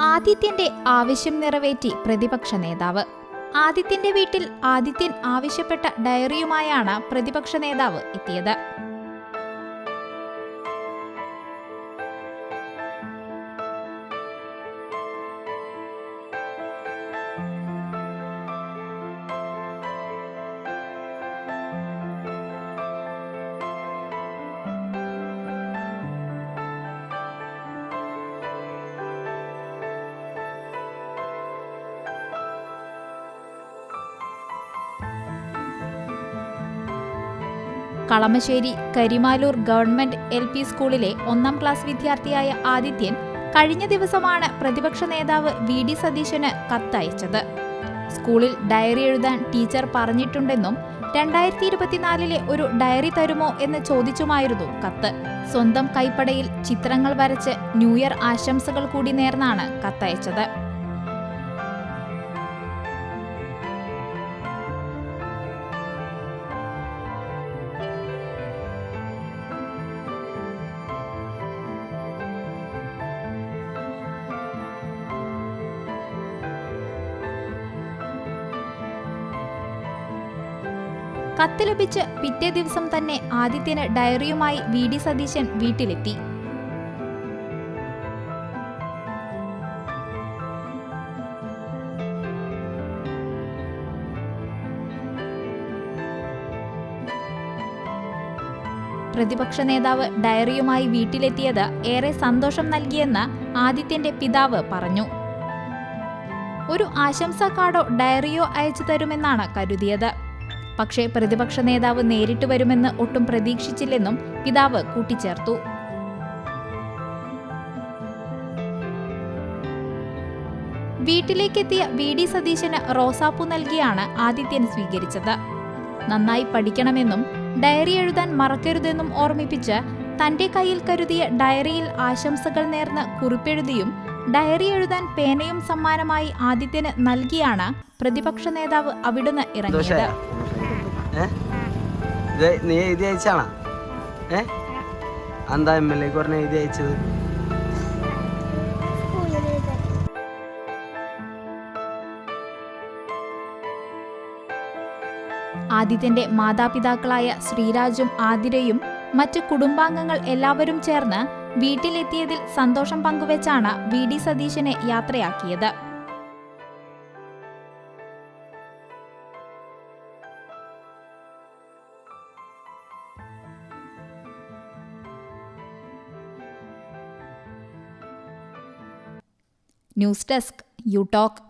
ആദിത്യന്റെ ആവശ്യം നിറവേറ്റി പ്രതിപക്ഷ നേതാവ്. ആദിത്യന്റെ വീട്ടിൽ ആദിത്യൻ ആവശ്യപ്പെട്ട ഡയറിയുമായാണ് പ്രതിപക്ഷ നേതാവ് എത്തിയത്. Kalamassery Karimaloor government L P സ്കൂളിലെ ഒന്നാം ക്ലാസ് വിദ്യാർത്ഥിയായ ആദിത്യൻ കഴിഞ്ഞ ദിവസമാണ് പ്രതിപക്ഷ നേതാവ് വി ഡി സതീശന് കത്തയച്ചത്. സ്കൂളിൽ ഡയറി എഴുതാൻ ടീച്ചർ പറഞ്ഞിട്ടുണ്ടെന്നും രണ്ടായിരത്തി ഇരുപത്തിനാലിലെ ഒരു ഡയറി തരുമോ എന്ന് ചോദിച്ചുമായിരുന്നു കത്ത്. സ്വന്തം കൈപ്പടയിൽ ചിത്രങ്ങൾ വരച്ച് ന്യൂഇയർ ആശംസകൾ കൂടി നേർന്നാണ് കത്തയച്ചത്. കത്ത് ലഭിച്ച് പിറ്റേ ദിവസം തന്നെ ആദിത്യന് ഡയറിയുമായി വി ഡി സതീശൻ വീട്ടിലെത്തി. പ്രതിപക്ഷ നേതാവ് ഡയറിയുമായി വീട്ടിലെത്തിയത് ഏറെ സന്തോഷം നൽകിയെന്ന് ആദിത്യന്റെ പിതാവ് പറഞ്ഞു. ഒരു ആശംസാ കാർഡോ ഡയറിയോ അയച്ചു തരുമെന്നാണ് കരുതിയത്. പക്ഷേ പ്രതിപക്ഷ നേതാവ് നേരിട്ട് വരുമെന്ന് ഒട്ടും പ്രതീക്ഷിച്ചില്ലെന്നും പിതാവ് കൂട്ടിച്ചേർത്തു. വീട്ടിലേക്കെത്തിയ വി ഡി സതീശന് റോസാപ്പൂ നൽകിയാണ് ആദിത്യൻ സ്വീകരിച്ചത്. നന്നായി പഠിക്കണമെന്നും ഡയറി എഴുതാൻ മറക്കരുതെന്നും ഓർമ്മിപ്പിച്ച് തന്റെ കയ്യിൽ കരുതിയ ഡയറിയിൽ ആശംസകൾ നേർന്ന് കുറിപ്പെഴുതിയും ഡയറി എഴുതാൻ പേനയും സമ്മാനമായി ആദിത്യന് നൽകിയാണ് പ്രതിപക്ഷ നേതാവ് അവിടുന്ന് ഇറങ്ങിയത്. നീ എഴുതി അയച്ചാണോ? ഏ? എന്താ എം എൽ എക്ക് പറഞ്ഞ എഴുതി അയച്ചത്? ആദിത്യന്റെ മാതാപിതാക്കളായ ശ്രീരാജും ആതിരയും മറ്റ് കുടുംബാംഗങ്ങൾ എല്ലാവരും ചേർന്ന് വീട്ടിലെത്തിയതിൽ സന്തോഷം പങ്കുവെച്ചാണ് വി ഡി സതീശനെ യാത്രയാക്കിയത്. News desk U talk